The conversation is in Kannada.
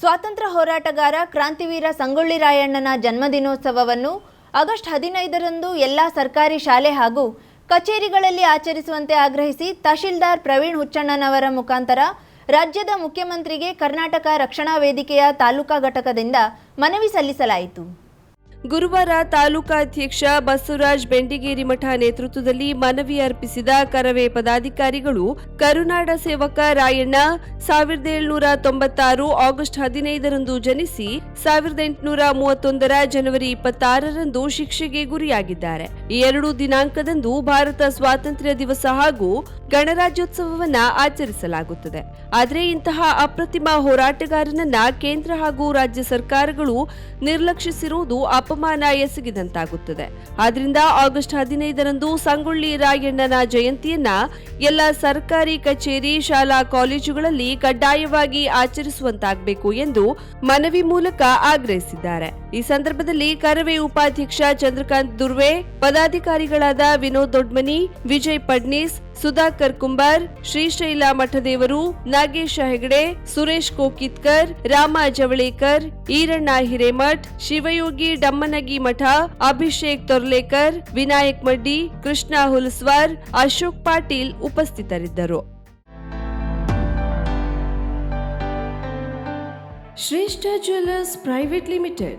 ಸ್ವಾತಂತ್ರ್ಯ ಹೋರಾಟಗಾರ ಕ್ರಾಂತಿವೀರ ಸಂಗೊಳ್ಳಿ ರಾಯಣ್ಣನ ಜನ್ಮದಿನೋತ್ಸವವನ್ನು ಆಗಸ್ಟ್ ಹದಿನೈದರಂದು ಎಲ್ಲ ಸರ್ಕಾರಿ ಶಾಲೆ ಹಾಗೂ ಕಚೇರಿಗಳಲ್ಲಿ ಆಚರಿಸುವಂತೆ ಆಗ್ರಹಿಸಿ ತಹಶೀಲ್ದಾರ್ ಪ್ರವೀಣ್ ಹುಚ್ಚಣ್ಣನವರ ಮುಖಾಂತರ ರಾಜ್ಯದ ಮುಖ್ಯಮಂತ್ರಿಗೆ ಕರ್ನಾಟಕ ರಕ್ಷಣಾ ವೇದಿಕೆಯ ತಾಲೂಕಾ ಘಟಕದಿಂದ ಮನವಿ ಸಲ್ಲಿಸಲಾಯಿತು. ಗುರುವಾರ ತಾಲೂಕಾಧ್ಯಕ್ಷ ಬಸವರಾಜ್ ಬೆಂಡಿಗೇರಿ ಮಠ ನೇತೃತ್ವದಲ್ಲಿ ಮನವಿ ಅರ್ಪಿಸಿದ ಕರವೇ ಪದಾಧಿಕಾರಿಗಳು, ಕರುನಾಡ ಸೇವಕ ರಾಯಣ್ಣ ಸಾವಿರದ ಏಳುನೂರ ತೊಂಬತ್ತಾರು ಆಗಸ್ಟ್ ಹದಿನೈದರಂದು ಜನಿಸಿ, ಸಾವಿರದ ಎಂಟುನೂರ ಮೂವತ್ತೊಂದರ ಜನವರಿ ಇಪ್ಪತ್ತಾರರಂದು ಶಿಕ್ಷೆಗೆ ಗುರಿಯಾಗಿದ್ದಾರೆ. ಈ ಎರಡು ದಿನಾಂಕದಂದು ಭಾರತ ಸ್ವಾತಂತ್ರ್ಯ ದಿವಸ ಹಾಗೂ ಗಣರಾಜ್ಯೋತ್ಸವವನ್ನ ಆಚರಿಸಲಾಗುತ್ತದೆ. ಆದರೆ ಇಂತಹ ಅಪ್ರತಿಮ ಹೋರಾಟಗಾರನನ್ನ ಕೇಂದ್ರ ಹಾಗೂ ರಾಜ್ಯ ಸರ್ಕಾರಗಳು ನಿರ್ಲಕ್ಷಿಸಿರುವುದು ಅಪಮಾನ ಎಸಗಿದಂತಾಗುತ್ತದೆ. ಆದ್ರಿಂದ ಆಗಸ್ಟ್ ಹದಿನೈದರಂದು ಸಂಗೊಳ್ಳಿ ರಾಯಣ್ಣನ ಜಯಂತಿಯನ್ನ ಎಲ್ಲ ಸರ್ಕಾರಿ ಕಚೇರಿ, ಶಾಲಾ ಕಾಲೇಜುಗಳಲ್ಲಿ ಕಡ್ಡಾಯವಾಗಿ ಆಚರಿಸುವಂತಾಗಬೇಕು ಎಂದು ಮನವಿ ಮೂಲಕ ಆಗ್ರಹಿಸಿದ್ದಾರೆ. ಈ ಸಂದರ್ಭದಲ್ಲಿ ಕರವೇ ಉಪಾಧ್ಯಕ್ಷ ಚಂದ್ರಕಾಂತ್ ದುರ್ವೆ, ಪದಾಧಿಕಾರಿಗಳಾದ ವಿನೋದ್ ದೊಡ್ಮನಿ, ವಿಜಯ್ ಪಡ್ನೀಸ್, ಸುಧಾಕರ್ ಕುಂಬಾರ್, ಶ್ರೀಶೈಲ ಮಠದೇವರು, ನಾಗೇಶ ಹೆಗಡೆ, ಸುರೇಶ್ ಕೋಕಿತ್ಕರ್, ರಾಮ ಜವಳೇಕರ್, ಈರಣ್ಣ ಹಿರೇಮಠ್, ಶಿವಯೋಗಿ ಡಮ್ಮನಗಿ ಮಠ, ಅಭಿಷೇಕ್ ತೊರ್ಲೇಕರ್, ವಿನಾಯಕ್ ಮಡ್ಡಿ, ಕೃಷ್ಣ ಹುಲಸ್ವಾರ್, ಅಶೋಕ್ ಪಾಟೀಲ್ ಉಪಸ್ಥಿತರಿದ್ದರು. Shreshta jewellers private limited